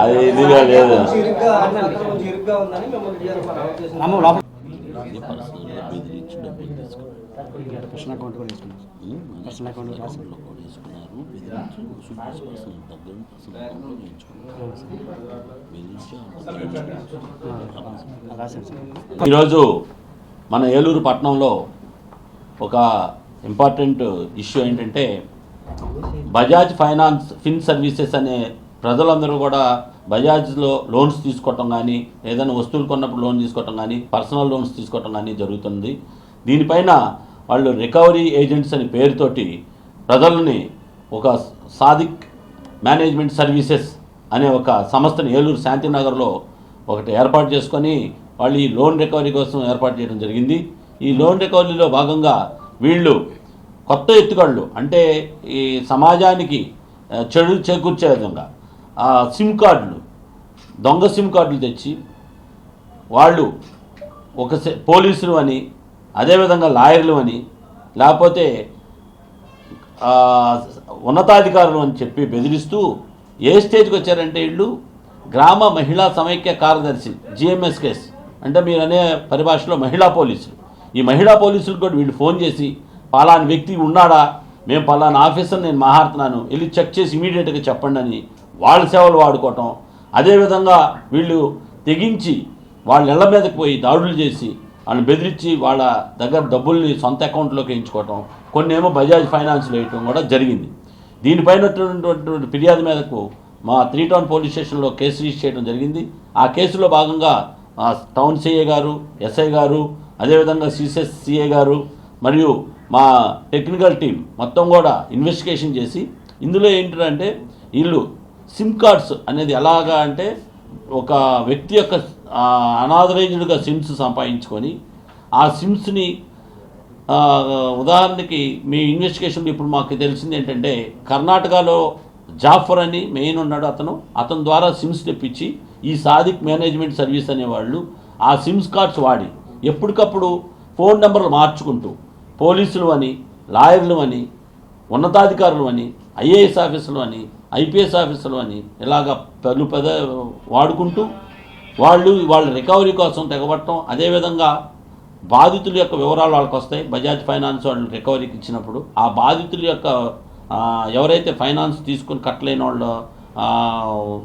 అది ఇదిగా లేదు. పర్సనల్ అకౌంట్ కూడా పర్సనల్ అకౌంట్ కూడా వేసుకున్నారు ఈరోజు మన ఏలూరు పట్టణంలో ఒక ఇంపార్టెంట్ ఇష్యూ ఏంటంటే బజాజ్ ఫైనాన్స్ ఫిన్ సర్వీసెస్ అనే ప్రజలందరూ కూడా బజాజ్లో లోన్స్ తీసుకోవటం కానీ ఏదైనా వస్తువులు కొన్నప్పుడు లోన్ తీసుకోవటం కానీ పర్సనల్ లోన్స్ తీసుకోవటం కానీ జరుగుతుంది. దీనిపైన వాళ్ళు రికవరీ ఏజెంట్స్ అనే పేరుతోటి ప్రజల్ని ఒక సాదిక్ మేనేజ్మెంట్ సర్వీసెస్ అనే ఒక సంస్థని ఏలూరు శాంతినగర్లో ఒకటి ఏర్పాటు చేసుకొని వాళ్ళు ఈ లోన్ రికవరీ కోసం ఏర్పాటు చేయడం జరిగింది. ఈ లోన్ రికవరీలో భాగంగా వీళ్ళు కొత్త ఎత్తుగళ్ళు అంటే ఈ సమాజానికి చెడు చేకూర్చే విధంగా సిమ్ కార్డులు దొంగ సిమ్ కార్డులు తెచ్చి వాళ్ళు ఒక పోలీసులు అని అదేవిధంగా లాయర్లు అని లేకపోతే ఉన్నతాధికారులు అని చెప్పి బెదిరిస్తూ ఏ స్టేజ్కి వచ్చారంటే వీళ్ళు? గ్రామ మహిళా సమైక్య కార్యదర్శి జిఎంఎస్ కేస్. అంటే మీరు అనే పరిభాషలో మహిళా పోలీసులు. ఈ మహిళా పోలీసులు కూడా వీళ్ళు ఫోన్ చేసి పలాని వ్యక్తి ఉన్నాడా? మేము పలానా ఆఫీసర్ నేను మాట్లాడుతున్నాను. వెళ్ళి చెక్ చేసి ఇమీడియట్గా చెప్పండి అని వాళ్ళ సేవలు వాడుకోవటం. అదేవిధంగా వీళ్ళు తెగించి వాళ్ళ ఇళ్ళ మీదకి పోయి దాడులు చేసి వాళ్ళని బెదిరించి వాళ్ళ దగ్గర డబ్బుల్ని సొంత అకౌంట్లోకి ఎంచుకోవటం కొన్ని ఏమో బజాజ్ ఫైనాన్స్లో వేయటం కూడా జరిగింది. దీనిపైన ఫిర్యాదు మేరకు మా త్రీ టౌన్ పోలీస్ స్టేషన్లో కేసు రిజిస్టర్ చేయడం జరిగింది. ఆ కేసులో భాగంగా టౌన్ సీఏ గారు ఎస్ఐ గారు అదేవిధంగా సిసిఎస్ సిఏ గారు మరియు మా టెక్నికల్ టీం మొత్తం కూడా ఇన్వెస్టిగేషన్ చేసి ఇందులో ఏంటంటే వీళ్ళు సిమ్ కార్డ్స్ అనేది ఎలాగా అంటే ఒక వ్యక్తి యొక్క అనాథరైజ్డ్గా సిమ్స్ సంపాదించుకొని ఆ సిమ్స్ని ఉదాహరణకి మీ ఇన్వెస్టిగేషన్ ఇప్పుడు మాకు తెలిసింది ఏంటంటే కర్ణాటకలో జాఫర్ అని మెయిన్ ఉన్నాడు అతను. అతని ద్వారా సిమ్స్ తెప్పించి ఈ సాదిక్ మేనేజ్మెంట్ సర్వీస్ అనేవాళ్ళు ఆ సిమ్స్ కార్డ్స్ వాడి. ఎప్పటికప్పుడు ఫోన్ నెంబర్లు మార్చుకుంటూ పోలీసులు అని లాయర్లు అని ఉన్నతాధికారులు అని ఐఏఎస్ ఆఫీసులు అని ఐపీఎస్ ఆఫీసులు అని ఇలాగ పలు పెద్ద వాడుకుంటూ వాళ్ళు వాళ్ళ రికవరీ కోసం తెగబట్టడం అదేవిధంగా బాధితుల యొక్క వివరాలు వాళ్ళకి వస్తాయి. బజాజ్ ఫైనాన్స్ వాళ్ళు రికవరీకి ఇచ్చినప్పుడు ఆ బాధితుల యొక్క ఎవరైతే ఫైనాన్స్ తీసుకుని కట్టలేని వాళ్ళు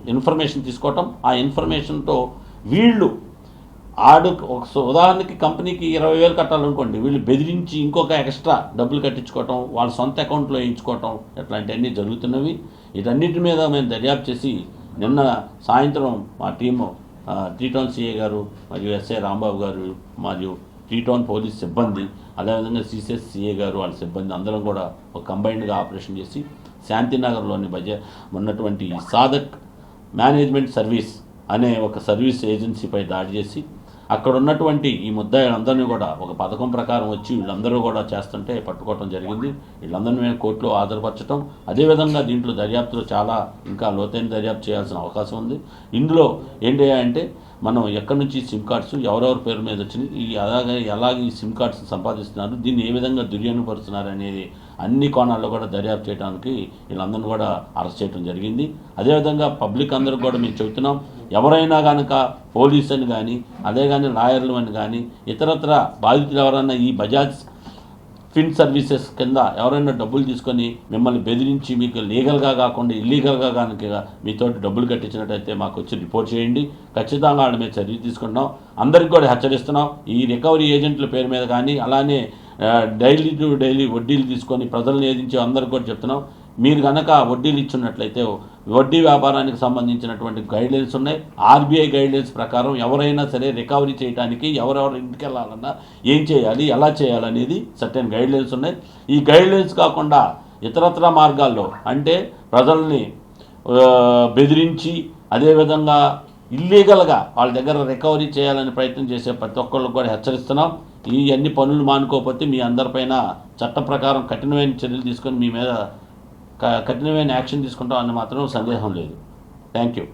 ఇన్ఫర్మేషన్ తీసుకోవటం ఆ ఇన్ఫర్మేషన్తో వీళ్ళు ఆడు ఒక ఉదాహరణకి కంపెనీకి ఇరవై వేలు కట్టాలనుకోండి వీళ్ళు బెదిరించి ఇంకొక ఎక్స్ట్రా డబ్బులు కట్టించుకోవటం వాళ్ళ సొంత అకౌంట్లో వేయించుకోవటం ఇట్లాంటివన్నీ జరుగుతున్నవి. ఇదన్నిటి మీద మేము దర్యాప్తు చేసి నిన్న సాయంత్రం మా టీము టీటౌన్ సిఏ గారు మరియు ఎస్ఐ రాంబాబు గారు మరియు టీటౌన్ పోలీస్ సిబ్బంది అదేవిధంగా సిసిఎస్ సిఏ గారు వాళ్ళ సిబ్బంది అందరం కూడా ఒక కంబైన్డ్గా ఆపరేషన్ చేసి శాంతినగర్లోని బజ ఉన్నటువంటి సాధక్ మేనేజ్మెంట్ సర్వీస్ అనే ఒక సర్వీస్ ఏజెన్సీపై దాడి చేసి అక్కడ ఉన్నటువంటి ఈ ముద్దాయిలందరినీ కూడా ఒక పథకం ప్రకారం వచ్చి వీళ్ళందరూ కూడా చేస్తుంటే పట్టుకోవటం జరిగింది. వీళ్ళందరినీ మేము కోర్టులో హాజరుపరచడం అదేవిధంగా దీంట్లో దర్యాప్తులో చాలా ఇంకా లోతైన దర్యాప్తు చేయాల్సిన అవకాశం ఉంది. ఇందులో ఏంటి అంటే మనం ఎక్కడి నుంచి సిమ్ కార్డ్స్ ఎవరెవరి పేరు మీద వచ్చినాయి ఈ అలాగే ఎలాగ ఈ సిమ్ కార్డ్స్ సంపాదిస్తున్నారు దీన్ని ఏ విధంగా దుర్వినియోగపరుస్తున్నారు అనేది అన్ని కోణాల్లో కూడా దర్యాప్తు చేయడానికి వీళ్ళందరినీ కూడా అరెస్ట్ చేయడం జరిగింది. అదేవిధంగా పబ్లిక్ అందరికి కూడా మేము చెబుతున్నాం ఎవరైనా కనుక పోలీస్ అని కానీ అదే కానీ లాయర్లు అని కానీ ఇతరత్ర బాధితులు ఎవరైనా ఈ బజాజ్ ఫిన్ సర్వీసెస్ కింద ఎవరైనా డబ్బులు తీసుకొని మిమ్మల్ని బెదిరించి మీకు లీగల్గా కాకుండా ఇల్లీగల్గా కనుక మీతో డబ్బులు కట్టించినట్టయితే మాకు వచ్చి రిపోర్ట్ చేయండి. ఖచ్చితంగా వాళ్ళ మీద చర్య తీసుకుంటున్నాం. అందరికి కూడా హెచ్చరిస్తున్నాం. ఈ రికవరీ ఏజెంట్ల పేరు మీద కానీ అలానే డైలీ టు డైలీ వడ్డీలు తీసుకొని ప్రజలను ఏదించి అందరికి కూడా చెప్తున్నాం. మీరు కనుక వడ్డీలు ఇచ్చినట్లయితే వడ్డీ వ్యాపారానికి సంబంధించినటువంటి గైడ్లైన్స్ ఉన్నాయి. ఆర్బీఐ గైడ్లైన్స్ ప్రకారం ఎవరైనా సరే రికవరీ చేయడానికి ఎవరెవరు ఇంటికి వెళ్ళాలన్నా ఏం చేయాలి ఎలా చేయాలనేది సర్టెన్ గైడ్లైన్స్ ఉన్నాయి. ఈ గైడ్లైన్స్ కాకుండా ఇతరత్ర మార్గాల్లో అంటే ప్రజల్ని బెదిరించి అదేవిధంగా ఇల్లీగల్గా వాళ్ళ దగ్గర రికవరీ చేయాలని ప్రయత్నం చేసే ప్రతి ఒక్కళ్ళకి కూడా హెచ్చరిస్తున్నాం. ఈ అన్ని పనులు మానుకోకపోతే మీ అందరిపైన చట్ట ప్రకారం కఠినమైన చర్యలు తీసుకొని మీ మీద కఠినమైన యాక్షన్ తీసుకుంటాం అని మాత్రం సందేహం లేదు. Thank you